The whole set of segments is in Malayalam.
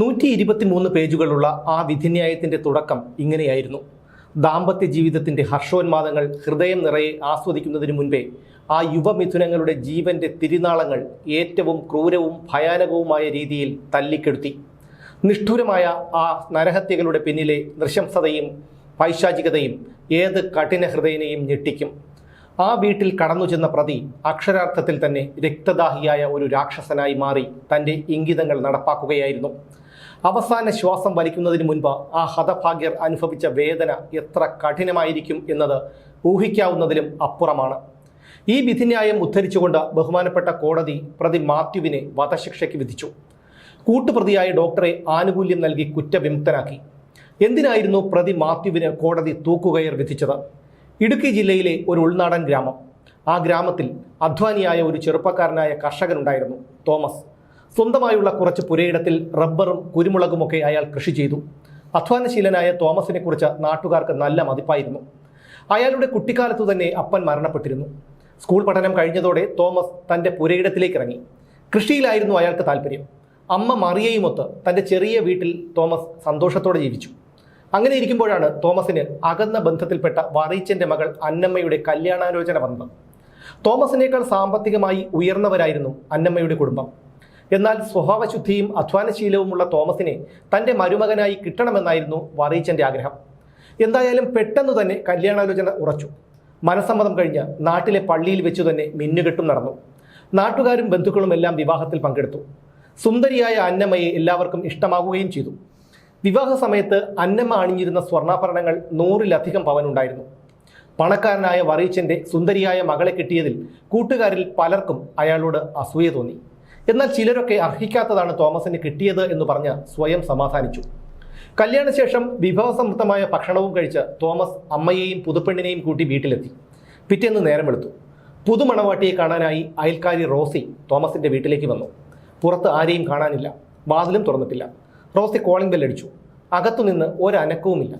നൂറ്റി ഇരുപത്തിമൂന്ന് പേജുകളുള്ള ആ വിധിന്യായത്തിന്റെ തുടക്കം ഇങ്ങനെയായിരുന്നു. ദാമ്പത്യ ജീവിതത്തിന്റെ ഹർഷോന്മാദങ്ങൾ ഹൃദയം നിറയെ ആസ്വദിക്കുന്നതിന് മുൻപേ ആ യുവമിഥുനങ്ങളുടെ ജീവന്റെ തിരുനാളങ്ങൾ ഏറ്റവും ക്രൂരവും ഭയാനകവുമായ രീതിയിൽ തല്ലിക്കെടുത്തി. നിഷ്ഠൂരമായ ആ നരഹത്യകളുടെ പിന്നിലെ നൃശംസതയും പൈശാചികതയും ഏത് കഠിന ഹൃദയനെയും ഞെട്ടിക്കും. ആ വീട്ടിൽ കടന്നു ചെന്ന പ്രതി അക്ഷരാർത്ഥത്തിൽ തന്നെ രക്തദാഹിയായ ഒരു രാക്ഷസനായി മാറി തന്റെ ഇംഗിതങ്ങൾ നടപ്പാക്കുകയായിരുന്നു. അവസാന ശ്വാസം വലിക്കുന്നതിന് മുൻപ് ആ ഹതഭാഗ്യർ അനുഭവിച്ച വേദന എത്ര കഠിനമായിരിക്കും എന്നത് ഊഹിക്കാവുന്നതിലും അപ്പുറമാണ്. ഈ വിധിന്യായം ഉദ്ധരിച്ചുകൊണ്ട് ബഹുമാനപ്പെട്ട കോടതി പ്രതി മാത്യുവിനെ വധശിക്ഷയ്ക്ക് വിധിച്ചു. കൂട്ടുപ്രതിയായ ഡോക്ടറെ ആനുകൂല്യം നൽകി കുറ്റവിമുക്തനാക്കി. എന്തിനായിരുന്നു പ്രതി മാത്യുവിന് കോടതി തൂക്കുകയർ വിധിച്ചത്? ഇടുക്കി ജില്ലയിലെ ഒരു ഉൾനാടൻ ഗ്രാമം. ആ ഗ്രാമത്തിൽ അധ്വാനിയായ ഒരു ചെറുപ്പക്കാരനായ കർഷകനുണ്ടായിരുന്നു തോമസ്. സ്വന്തമായുള്ള കുറച്ച് പുരയിടത്തിൽ റബ്ബറും കുരുമുളകും ഒക്കെ അയാൾ കൃഷി ചെയ്തു. അധ്വാനശീലനായ തോമസിനെ കുറിച്ച് നാട്ടുകാർക്ക് നല്ല മതിപ്പായിരുന്നു. അയാളുടെ കുട്ടിക്കാലത്തു തന്നെ അപ്പൻ മരണപ്പെട്ടിരുന്നു. സ്കൂൾ പഠനം കഴിഞ്ഞതോടെ തോമസ് തന്റെ പുരയിടത്തിലേക്ക് ഇറങ്ങി. കൃഷിയിലായിരുന്നു അയാൾക്ക് താല്പര്യം അമ്മ മറിയയുമൊത്ത് തന്റെ ചെറിയ വീട്ടിൽ തോമസ് സന്തോഷത്തോടെ ജീവിച്ചു. അങ്ങനെ ഇരിക്കുമ്പോഴാണ് തോമസിന് അകന്ന ബന്ധത്തിൽപ്പെട്ട വറീച്ചന്റെ മകൾ അന്നമ്മയുടെ കല്യാണാലോചന വന്നത്. തോമസിനേക്കാൾ സാമ്പത്തികമായി ഉയർന്നവരായിരുന്നു അന്നമ്മയുടെ കുടുംബം. എന്നാൽ സ്വഭാവശുദ്ധിയും അധ്വാനശീലവുമുള്ള തോമസിനെ തന്റെ മരുമകനായി കിട്ടണമെന്നായിരുന്നു വറീച്ചന്റെ ആഗ്രഹം. എന്തായാലും പെട്ടെന്ന് തന്നെ കല്യാണാലോചന ഉറച്ചു. മനസ്സമ്മതം കഴിഞ്ഞ് നാട്ടിലെ പള്ളിയിൽ വെച്ചു തന്നെ മിന്നുകെട്ടും നടന്നു. നാട്ടുകാരും ബന്ധുക്കളും എല്ലാം വിവാഹത്തിൽ പങ്കെടുത്തു. സുന്ദരിയായ അന്നമ്മയെ എല്ലാവർക്കും ഇഷ്ടമാകുകയും ചെയ്തു. വിവാഹ സമയത്ത് അന്നമ്മ അണിഞ്ഞിരുന്ന സ്വർണാഭരണങ്ങൾ നൂറിലധികം പവനുണ്ടായിരുന്നു. പണക്കാരനായ വറീച്ചന്റെ സുന്ദരിയായ മകളെ കിട്ടിയതിൽ കൂട്ടുകാരിൽ പലർക്കും അയാളോട് അസൂയ തോന്നി. എന്നാൽ ചിലരൊക്കെ അർഹിക്കാത്തതാണ് തോമസിന് കിട്ടിയത് എന്ന് പറഞ്ഞ് സ്വയം സമാധാനിച്ചു. കല്യാണശേഷം വിഭവസമൃദ്ധമായ ഭക്ഷണവും കഴിച്ച് തോമസ് അമ്മയെയും പുതുപ്പെണ്ണിനെയും കൂട്ടി വീട്ടിലെത്തി. പിറ്റേന്ന് നേരമെടുത്തു പുതുമണവാട്ടിയെ കാണാനായി അയൽക്കാരി റോസി തോമസിന്റെ വീട്ടിലേക്ക് വന്നു. പുറത്ത് ആരെയും കാണാനില്ല. വാതിലും തുറന്നിട്ടില്ല. റോസി കോളിംഗ് ബെൽ അടിച്ചു. അകത്തുനിന്ന് ഒരനക്കവുമില്ല.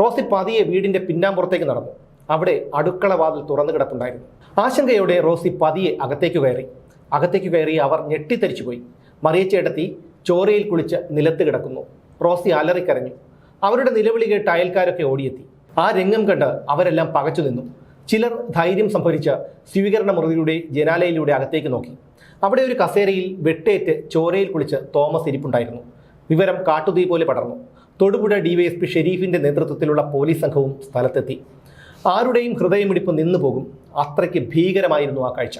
റോസി പതിയെ വീടിന്റെ പിന്നാമ്പുറത്തേക്ക് നടന്നു. അവിടെ അടുക്കള വാതിൽ തുറന്നു കിടപ്പുണ്ടായിരുന്നു ആശങ്കയോടെ റോസി പതിയെ അകത്തേക്ക് കയറി. അകത്തേക്ക് കയറി അവർ ഞെട്ടിത്തരിച്ചുപോയി. മറിയച്ചേട്ടത്തി ചോരയിൽ കുളിച്ച് നിലത്ത് കിടക്കുന്നു. റോസി അലറിക്കരഞ്ഞു. അവരുടെ നിലവിളി കേട്ട് അയൽക്കാരൊക്കെ ഓടിയെത്തി. ആ രംഗം കണ്ട് അവരെല്ലാം പകച്ചു നിന്നു. ചിലർ ധൈര്യം സംഭരിച്ച് സ്വീകരണ മുറിയുടെ ജനാലയിലൂടെ അകത്തേക്ക് നോക്കി. അവിടെ ഒരു കസേരയിൽ വെട്ടേറ്റ് ചോരയിൽ കുളിച്ച് തോമസ് ഇരിപ്പുണ്ടായിരുന്നു. വിവരം കാട്ടുതീ പോലെ പടർന്നു. തൊടുപുഴ ഡിവൈഎസ്പി ഷെരീഫിന്റെ നേതൃത്വത്തിലുള്ള പോലീസ് സംഘവും സ്ഥലത്തെത്തി. ആരുടെയും ഹൃദയമിടിപ്പ് നിന്നു പോകും അത്രയ്ക്ക് ഭീകരമായിരുന്നു ആ കാഴ്ച.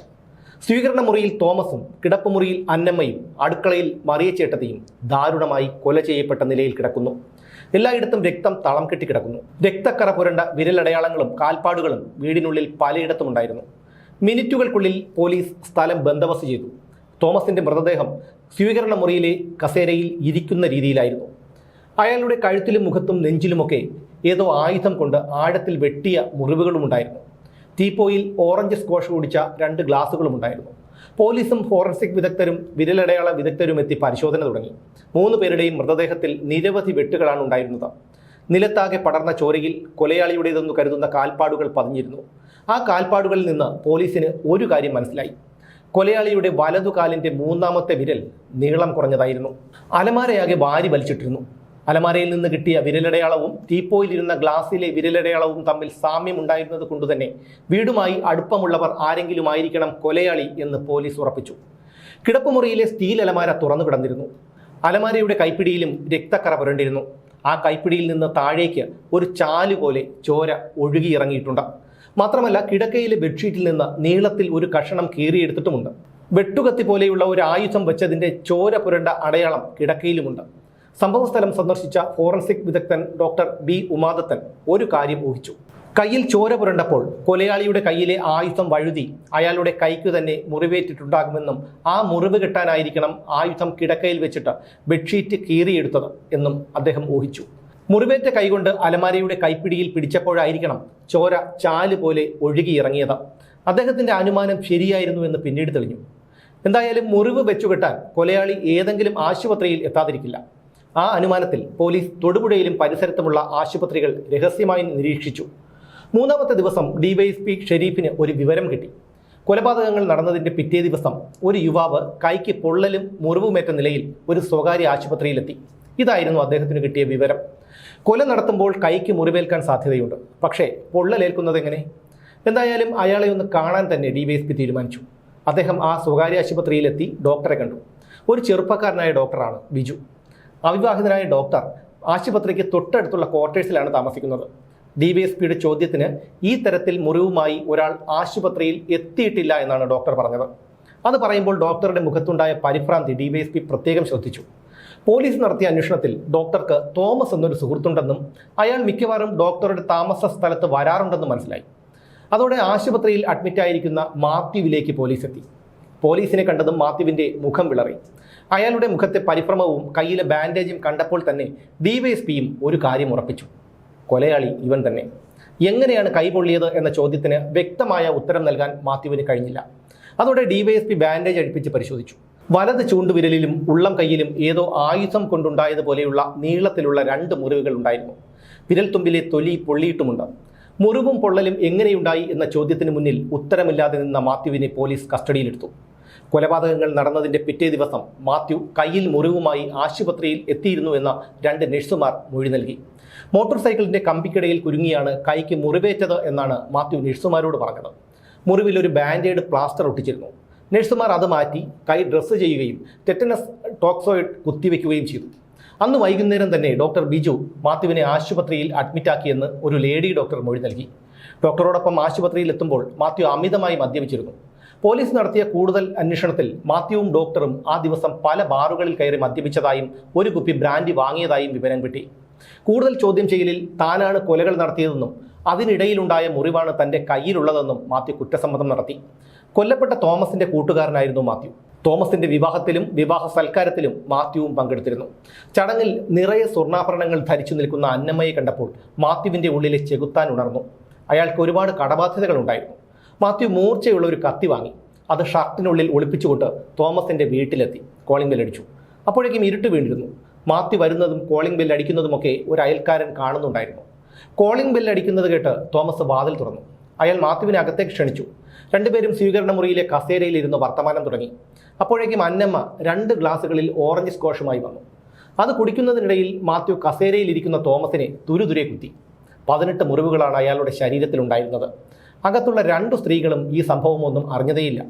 സ്വീകരണ മുറിയിൽ തോമസും കിടപ്പുമുറിയിൽ അന്നമ്മയും അടുക്കളയിൽ മറിയച്ചേട്ടത്തെയും ദാരുണമായി കൊല ചെയ്യപ്പെട്ട നിലയിൽ കിടക്കുന്നു. എല്ലായിടത്തും രക്തം തളം കെട്ടി കിടക്കുന്നു. രക്തക്കറ പുരണ്ട വിരലടയാളങ്ങളും കാൽപ്പാടുകളും വീടിനുള്ളിൽ പലയിടത്തും ഉണ്ടായിരുന്നു. മിനിറ്റുകൾക്കുള്ളിൽ പോലീസ് സ്ഥലം ബന്ദോബസ്ത് ചെയ്തു. തോമസിന്റെ മൃതദേഹം സ്വീകരണ മുറിയിലെ കസേരയിൽ ഇരിക്കുന്ന രീതിയിലായിരുന്നു. അയാളുടെ കഴുത്തിലും മുഖത്തും നെഞ്ചിലുമൊക്കെ ഏതോ ആയുധം കൊണ്ട് ആഴത്തിൽ വെട്ടിയ മുറിവുകളുമുണ്ടായിരുന്നു. തീപ്പോയിൽ ഓറഞ്ച് സ്ക്വാഷ് കുടിച്ച രണ്ട് ഗ്ലാസുകളും ഉണ്ടായിരുന്നു. പോലീസും ഫോറൻസിക് വിദഗ്ധരും വിരലടയാള വിദഗ്ധരും എത്തി പരിശോധന തുടങ്ങി. മൂന്ന് പേരുടെയും മൃതദേഹത്തിൽ നിരവധി വെട്ടുകളാണ് ഉണ്ടായിരുന്നത്. നിലത്താകെ പടർന്ന ചോരയിൽ കൊലയാളിയുടേതെന്ന് കരുതുന്ന കാൽപ്പാടുകൾ പതിഞ്ഞിരുന്നു. ആ കാൽപ്പാടുകളിൽ നിന്ന് പോലീസിന് ഒരു കാര്യം മനസ്സിലായി. കൊലയാളിയുടെ വലതുകാലിന്റെ മൂന്നാമത്തെ വിരൽ നീളം കുറഞ്ഞതായിരുന്നു. അലമാരയാകെ വാരി വലിച്ചിട്ടിരുന്നു. അലമാരയിൽ നിന്ന് കിട്ടിയ വിരലടയാളവും തീപ്പോയിലിരുന്ന ഗ്ലാസ്സിലെ വിരലടയാളവും തമ്മിൽ സാമ്യം ഉണ്ടായിരുന്നത് കൊണ്ടുതന്നെ വീടുമായി അടുപ്പമുള്ളവർ ആരെങ്കിലും ആയിരിക്കണം കൊലയാളി എന്ന് പോലീസ് ഉറപ്പിച്ചു. കിടപ്പുമുറിയിലെ സ്റ്റീൽ അലമാര തുറന്നു കിടന്നിരുന്നു. അലമാരയുടെ കൈപ്പിടിയിലും രക്തക്കറ പുരണ്ടിരുന്നു. ആ കൈപ്പിടിയിൽ നിന്ന് താഴേക്ക് ഒരു ചാൽ പോലെ ചോര ഒഴുകിയിറങ്ങിയിട്ടുണ്ട്. മാത്രമല്ല കിടക്കയിലെ ബെഡ്ഷീറ്റിൽ നിന്ന് നീളത്തിൽ ഒരു കഷണം കീറിയെടുത്തിട്ടുമുണ്ട്. വെട്ടുകത്തി പോലെയുള്ള ഒരു ആയുധം വെച്ചതിന്റെ ചോര പുരണ്ട അടയാളം കിടക്കയിലുമുണ്ട്. സംഭവസ്ഥലം സന്ദർശിച്ച ഫോറൻസിക് വിദഗ്ധൻ ഡോക്ടർ ബി ഉമാദത്തൻ ഒരു കാര്യം ഊഹിച്ചു. കയ്യിൽ ചോര പുരണ്ടപ്പോൾ കൊലയാളിയുടെ കയ്യിലെ ആയുധം വഴുതി അയാളുടെ കൈക്ക് തന്നെ മുറിവേറ്റിട്ടുണ്ടാകുമെന്നും ആ മുറിവ് കിട്ടാനായിരിക്കണം ആയുധം കിടക്കയിൽ വെച്ചിട്ട് ബെഡ്ഷീറ്റ് കീറിയെടുത്തത് എന്നും അദ്ദേഹം ഊഹിച്ചു. മുറിവേറ്റ കൈകൊണ്ട് അലമാരയുടെ കൈപ്പിടിയിൽ പിടിച്ചപ്പോഴായിരിക്കണം ചോര ചാൽ പോലെ ഒഴുകിയിറങ്ങിയത്. അദ്ദേഹത്തിന്റെ അനുമാനം ശരിയായിരുന്നു എന്ന് പിന്നീട് തെളിഞ്ഞു. എന്തായാലും മുറിവ് വെച്ചുകെട്ടാൻ കൊലയാളി ഏതെങ്കിലും ആശുപത്രിയിൽ എത്താതിരിക്കില്ല. ആ അനുമാനത്തിൽ പോലീസ് തൊടുപുഴയിലും പരിസരത്തുമുള്ള ആശുപത്രികൾ രഹസ്യമായി നിരീക്ഷിച്ചു. മൂന്നാമത്തെ ദിവസം ഡിവൈഎസ്പി ഷെരീഫിന് ഒരു വിവരം കിട്ടി. കൊലപാതകങ്ങൾ നടന്നതിന്റെ പിറ്റേ ദിവസം ഒരു യുവാവ് കൈക്ക് പൊള്ളലും മുറിവുമേറ്റ നിലയിൽ ഒരു സ്വകാര്യ ആശുപത്രിയിലെത്തി. ഇതായിരുന്നു അദ്ദേഹത്തിന് കിട്ടിയ വിവരം. കൊല നടത്തുമ്പോൾ കൈക്ക് മുറിവേൽക്കാൻ സാധ്യതയുണ്ട്. പക്ഷേ പൊള്ളലേൽക്കുന്നത് എങ്ങനെ എന്തായാലും അയാളെ ഒന്ന് കാണാൻ തന്നെ ഡിവൈഎസ്പി തീരുമാനിച്ചു. അദ്ദേഹം ആ സ്വകാര്യ ആശുപത്രിയിലെത്തി ഡോക്ടറെ കണ്ടു. ഒരു ചെറുപ്പക്കാരനായ ഡോക്ടറാണ് ബിജു. അവിവാഹിതനായ ഡോക്ടർ ആശുപത്രിക്ക് തൊട്ടടുത്തുള്ള ക്വാർട്ടേഴ്സിലാണ് താമസിക്കുന്നത്. ഡിവൈഎസ്പിയുടെ ചോദ്യത്തിന് ഈ തരത്തിൽ മുറിവുമായി ഒരാൾ ആശുപത്രിയിൽ എത്തിയിട്ടില്ല എന്നാണ് ഡോക്ടർ പറഞ്ഞത്. അത് പറയുമ്പോൾ ഡോക്ടറുടെ മുഖത്തുണ്ടായ പരിഭ്രാന്തി ഡിവൈഎസ്പി പ്രത്യേകം ശ്രദ്ധിച്ചു. പോലീസ് നടത്തിയ അന്വേഷണത്തിൽ ഡോക്ടർക്ക് തോമസ് എന്നൊരു സുഹൃത്തുണ്ടെന്നും അയാൾ മിക്കവാറും ഡോക്ടറുടെ താമസ സ്ഥലത്ത് വരാറുണ്ടെന്നും മനസ്സിലായി. അതോടെ ആശുപത്രിയിൽ അഡ്മിറ്റായിരിക്കുന്ന മാത്യുവിലേക്ക് പോലീസ് എത്തി. പോലീസിനെ കണ്ടതും മാത്യുവിന്റെ മുഖം വിളറി. അയാളുടെ മുഖത്തെ പരിഭ്രമവും കയ്യിലെ ബാൻഡേജും കണ്ടപ്പോൾ തന്നെ ഡിവൈഎസ്പിയും ഒരു കാര്യം ഉറപ്പിച്ചു. കൊലയാളി ഇവൻ തന്നെ. എങ്ങനെയാണ് കൈപൊള്ളിയത് എന്ന ചോദ്യത്തിന് വ്യക്തമായ ഉത്തരം നൽകാൻ മാത്യുവിന് കഴിഞ്ഞില്ല. അതോടെ ഡിവൈഎസ്പി ബാൻഡേജ് അടുപ്പിച്ച് പരിശോധിച്ചു. വലത് ചൂണ്ടുവിരലിലും ഉള്ളം കയ്യിലും ഏതോ ആയുധം കൊണ്ടുണ്ടായതുപോലെയുള്ള നീളത്തിലുള്ള രണ്ട് മുറിവുകൾ ഉണ്ടായിരുന്നു. വിരൽത്തുമ്പിലെ തൊലി പൊള്ളിയിട്ടുമുണ്ട്. മുറിവും പൊള്ളലും എങ്ങനെയുണ്ടായി എന്ന ചോദ്യത്തിന് മുന്നിൽ ഉത്തരമില്ലാതെ നിന്ന മാത്യുവിനെ പോലീസ് കസ്റ്റഡിയിലെടുത്തു. കൊലപാതകങ്ങൾ നടന്നതിന്റെ പിറ്റേ ദിവസം മാത്യു കയ്യിൽ മുറിവുമായി ആശുപത്രിയിൽ എത്തിയിരുന്നു എന്ന രണ്ട് നഴ്സുമാർ മൊഴി നൽകി. മോട്ടോർ സൈക്കിളിന്റെ കമ്പിക്കിടയിൽ കുരുങ്ങിയാണ് കൈക്ക് മുറിവേറ്റത് എന്നാണ് മാത്യു നഴ്സുമാരോട് പറഞ്ഞത്. മുറിവിൽ ഒരു ബാൻഡേഡ് പ്ലാസ്റ്റർ ഒട്ടിച്ചിരുന്നു. നഴ്സുമാർ അത് മാറ്റി കൈ ഡ്രസ്സ് ചെയ്യുകയും ടെറ്റനസ് ടോക്സോയിഡ് കുത്തിവെക്കുകയും ചെയ്തു. അന്ന് വൈകുന്നേരം തന്നെ ഡോക്ടർ ബിജു മാത്യുവിനെ ആശുപത്രിയിൽ അഡ്മിറ്റാക്കിയെന്ന് ഒരു ലേഡി ഡോക്ടർ മൊഴി നൽകി. ഡോക്ടറോടൊപ്പം ആശുപത്രിയിൽ എത്തുമ്പോൾ മാത്യു അമിതമായി മദ്യപിച്ചിരുന്നു. പോലീസ് നടത്തിയ കൂടുതൽ അന്വേഷണത്തിൽ മാത്യുവും ഡോക്ടറും ആ ദിവസം പല ബാറുകളിൽ കയറി മദ്യപിച്ചതായും ഒരു കുപ്പി ബ്രാൻഡി വാങ്ങിയതായും വിവരം കിട്ടി. കൂടുതൽ ചോദ്യം ചെയ്യലിൽ താനാണ് കൊലകൾ നടത്തിയതെന്നും അതിനിടയിലുണ്ടായ മുറിവാണ് തന്റെ കയ്യിലുള്ളതെന്നും മാത്യു കുറ്റസമ്മതം നടത്തി. കൊല്ലപ്പെട്ട തോമസിന്റെ കൂട്ടുകാരനായിരുന്നു മാത്യു. തോമസിന്റെ വിവാഹത്തിലും വിവാഹ സൽക്കാരത്തിലും മാത്യുവും പങ്കെടുത്തിരുന്നു. ചടങ്ങിൽ നിറയെ സ്വർണാഭരണങ്ങൾ ധരിച്ചു നിൽക്കുന്ന അന്നമ്മയെ കണ്ടപ്പോൾ മാത്യുവിന്റെ ഉള്ളിലെ ചെകുത്താൻ ഉണർന്നു. അയാൾക്ക് ഒരുപാട് കടബാധ്യതകൾ ഉണ്ടായിരുന്നു മാത്യു മൂർച്ചയുള്ള ഒരു കത്തി വാങ്ങി. അത് ഷർട്ടിനുള്ളിൽ ഒളിപ്പിച്ചുകൊണ്ട് തോമസിന്റെ വീട്ടിലെത്തി. കോളിംഗ് ബെൽ അടിച്ചു. അപ്പോഴേക്കും ഇരുട്ട് വീണ്ടിരുന്നു മാത്യു വരുന്നതും കോളിംഗ് ബെൽ അടിക്കുന്നതുമൊക്കെ ഒരു അയൽക്കാരൻ കാണുന്നുണ്ടായിരുന്നു. കോളിംഗ് ബെൽ അടിക്കുന്നത് കേട്ട് തോമസ് വാതിൽ തുറന്നു. അയാൾ മാത്യുവിനെ അകത്തേക്ക് ക്ഷണിച്ചു. രണ്ടുപേരും സ്വീകരണ മുറിയിലെ കസേരയിൽ ഇരുന്ന് വർത്തമാനം തുടങ്ങി. അപ്പോഴേക്കും അന്നമ്മ രണ്ട് ഗ്ലാസുകളിൽ ഓറഞ്ച് സ്കോഷുമായി വന്നു. അത് കുടിക്കുന്നതിനിടയിൽ മാത്യു കസേരയിലിരിക്കുന്ന തോമസിനെ തുരുതുരെ കുത്തി. പതിനെട്ട് മുറിവുകളാണ് അയാളുടെ ശരീരത്തിലുണ്ടായിരുന്നത്. അകത്തുള്ള രണ്ടു സ്ത്രീകളും ഈ സംഭവമൊന്നും അറിഞ്ഞതേയില്ല.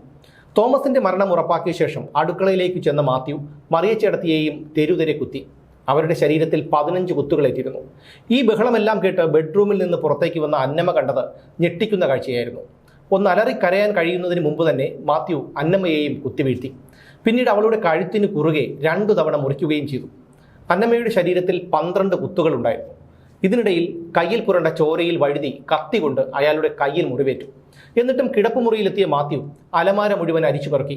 തോമസിന്റെ മരണം ഉറപ്പാക്കിയ ശേഷം അടുക്കളയിലേക്ക് ചെന്ന മാത്യു മറിയച്ചേടത്തിയെയും തെരുതെരെ കുത്തി. അവരുടെ ശരീരത്തിൽ പതിനഞ്ച് കുത്തുകളേറ്റിരുന്നു ഈ ബഹളമെല്ലാം കേട്ട് ബെഡ്റൂമിൽ നിന്ന് പുറത്തേക്ക് വന്ന അന്നമ്മ കണ്ടത് ഞെട്ടിക്കുന്ന കാഴ്ചയായിരുന്നു. ഒന്ന് അലറി കരയാൻ കഴിയുന്നതിന് മുമ്പ് തന്നെ മാത്യു അന്നമ്മയെയും കുത്തിവീഴ്ത്തി പിന്നീട് അവളുടെ കഴുത്തിന് കുറുകെ രണ്ടു തവണ മുറിക്കുകയും ചെയ്തു. അന്നമ്മയുടെ ശരീരത്തിൽ പന്ത്രണ്ട് കുത്തുകൾ ഉണ്ടായിരുന്നു. ഇതിനിടയിൽ കയ്യിൽ പുരണ്ട ചോരയിൽ വഴുതി കത്തി കൊണ്ട് അയാളുടെ കയ്യിൽ മുറിവേറ്റു. എന്നിട്ടും കിടപ്പുമുറിയിലെത്തിയ മാത്യു അലമാര മുഴുവൻ അരിച്ചു പെറുക്കി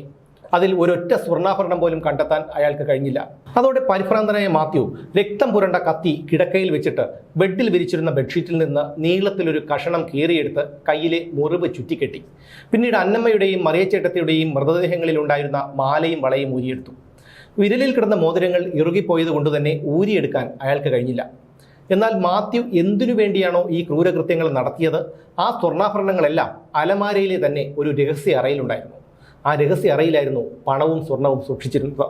അതിൽ ഒരൊറ്റ സ്വർണാഭരണം പോലും കണ്ടെത്താൻ അയാൾക്ക് കഴിഞ്ഞില്ല. അതോടെ പരിഭ്രാന്തനായ മാത്യു രക്തം പുരണ്ട കത്തി കിടക്കയിൽ വെച്ചിട്ട് ബെഡിൽ വിരിച്ചിരുന്ന ബെഡ്ഷീറ്റിൽ നിന്ന് നീളത്തിലൊരു കഷണം കീറിയെടുത്ത് കയ്യിലെ മുറിവ് ചുറ്റിക്കെട്ടി. പിന്നീട് അന്നമ്മയുടെയും മറിയച്ചേട്ടത്തിയുടെയും മൃതദേഹങ്ങളിലുണ്ടായിരുന്ന മാലയും വളയും ഊരിയെടുത്തു. വിരലിൽ കിടന്ന മോതിരങ്ങൾ ഇറുകിപ്പോയത് കൊണ്ട് തന്നെ ഊരിയെടുക്കാൻ അയാൾക്ക് കഴിഞ്ഞില്ല. എന്നാൽ മാത്യു എന്തിനു വേണ്ടിയാണോ ഈ ക്രൂരകൃത്യങ്ങൾ നടത്തിയത്? ആ സ്വർണാഭരണങ്ങളെല്ലാം അലമാരയിലെ തന്നെ ഒരു രഹസ്യ അറയിലുണ്ടായിരുന്നു. ആ രഹസ്യ അറയിലായിരുന്നു പണവും സ്വർണവും സൂക്ഷിച്ചിരുന്നത്.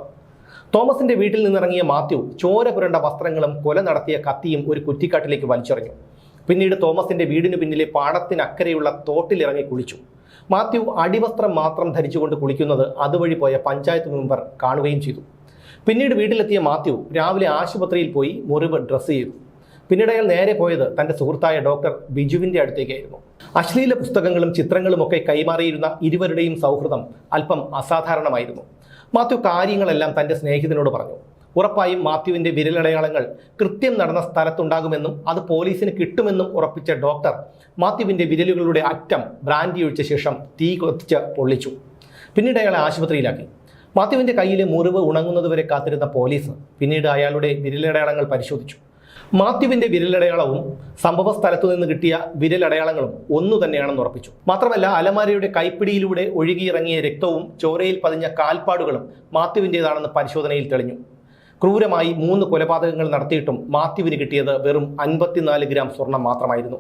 തോമസിന്റെ വീട്ടിൽ നിന്നിറങ്ങിയ മാത്യു ചോര പുരണ്ട വസ്ത്രങ്ങളും കൊല നടത്തിയ കത്തിയും ഒരു കുറ്റിക്കാട്ടിലേക്ക് വലിച്ചെറിഞ്ഞു. പിന്നീട് തോമസിന്റെ വീടിനു പിന്നിലെ പാടത്തിനക്കരെയുള്ള തോട്ടിലിറങ്ങി കുളിച്ചു. മാത്യു അടിവസ്ത്രം മാത്രം ധരിച്ചുകൊണ്ട് കുളിക്കുന്നത് അതുവഴി പോയ പഞ്ചായത്ത് മെമ്പർ കാണുകയും ചെയ്തു. പിന്നീട് വീട്ടിലെത്തിയ മാത്യു രാവിലെ ആശുപത്രിയിൽ പോയി മുറിവ് ഡ്രസ്സ് ചെയ്തു. പിന്നീട് അയാൾ നേരെ പോയത് തന്റെ സുഹൃത്തായ ഡോക്ടർ ബിജുവിന്റെ അടുത്തേക്കായിരുന്നു. അശ്ലീല പുസ്തകങ്ങളും ചിത്രങ്ങളും ഒക്കെ കൈമാറിയിരുന്ന ഇരുവരുടെയും സൗഹൃദം അല്പം അസാധാരണമായിരുന്നു. മാത്യു കാര്യങ്ങളെല്ലാം തന്റെ സ്നേഹിതനോട് പറഞ്ഞു. ഉറപ്പായും മാത്യുവിന്റെ വിരലടയാളങ്ങൾ കൃത്യം നടന്ന സ്ഥലത്തുണ്ടാകുമെന്നും അത് പോലീസിന് കിട്ടുമെന്നും ഉറപ്പിച്ച ഡോക്ടർ മാത്യുവിന്റെ വിരലുകളുടെ അറ്റം ബ്രാൻഡി ഒഴിച്ച ശേഷം തീ കൊത്തിച്ച് പൊള്ളിച്ചു. പിന്നീട് അയാളെ ആശുപത്രിയിലാക്കി. മാത്യുവിന്റെ കയ്യിലെ മുറിവ് ഉണങ്ങുന്നതുവരെ കാത്തിരുന്ന പോലീസ് പിന്നീട് അയാളുടെ വിരലടയാളങ്ങൾ പരിശോധിച്ചു. മാത്യുവിന്റെ വിരലടയാളവും സംഭവ സ്ഥലത്തു നിന്ന് കിട്ടിയ വിരലടയാളങ്ങളും ഒന്നു തന്നെയാണെന്ന് ഉറപ്പിച്ചു. മാത്രമല്ല അലമാരയുടെ കൈപ്പിടിയിലൂടെ ഒഴുകിയിറങ്ങിയ രക്തവും ചോരയിൽ പതിഞ്ഞ കാൽപ്പാടുകളും മാത്യുവിന്റെതാണെന്ന് പരിശോധനയിൽ തെളിഞ്ഞു. ക്രൂരമായി മൂന്ന് കൊലപാതകങ്ങൾ നടത്തിയിട്ടും മാത്യുവിന് കിട്ടിയത് വെറും അൻപത്തിനാല് ഗ്രാം സ്വർണം മാത്രമായിരുന്നു.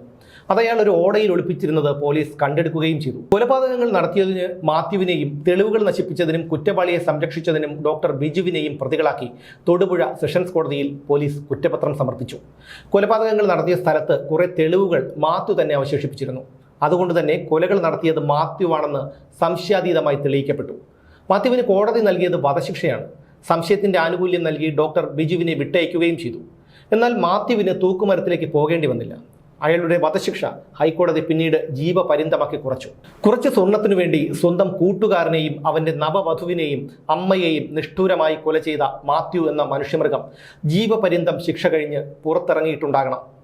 അത് അയാൾ ഒരു ഓടയിൽ ഒളിപ്പിച്ചിരുന്നത് പോലീസ് കണ്ടെടുക്കുകയും ചെയ്തു. കൊലപാതകങ്ങൾ നടത്തിയതിന് മാത്യുവിനെയും തെളിവുകൾ നശിപ്പിച്ചതിനും കുറ്റവാളിയെ സംരക്ഷിച്ചതിനും ഡോക്ടർ ബിജുവിനെയും പ്രതികളാക്കി തൊടുപുഴ സെഷൻസ് കോടതിയിൽ പോലീസ് കുറ്റപത്രം സമർപ്പിച്ചു. കൊലപാതകങ്ങൾ നടത്തിയ സ്ഥലത്ത് കുറെ തെളിവുകൾ മാത്യു തന്നെ അവശേഷിപ്പിച്ചിരുന്നു. അതുകൊണ്ട് തന്നെ കൊലകൾ നടത്തിയത് മാത്യുവാണെന്ന് സംശയാതീതമായി തെളിയിക്കപ്പെട്ടു. മാത്യുവിന് കോടതി നൽകിയത് വധശിക്ഷയാണ്. സംശയത്തിന്റെ ആനുകൂല്യം നൽകി ഡോക്ടർ ബിജുവിനെ വിട്ടയക്കുകയും ചെയ്തു. എന്നാൽ മാത്യുവിന് തൂക്കുമരത്തിലേക്ക് പോകേണ്ടി വന്നില്ല. അയാളുടെ വധശിക്ഷ ഹൈക്കോടതി പിന്നീട് ജീവപര്യന്തമാക്കി കുറച്ചു. കുറച്ച് സ്വർണത്തിനു വേണ്ടി സ്വന്തം കൂട്ടുകാരനെയും അവന്റെ നവവധുവിനെയും അമ്മയെയും നിഷ്ഠൂരമായി കൊല ചെയ്ത മാത്യു എന്ന മനുഷ്യമൃഗം ജീവപര്യന്തം ശിക്ഷ കഴിഞ്ഞ് പുറത്തിറങ്ങിയിട്ടുണ്ടാകണം.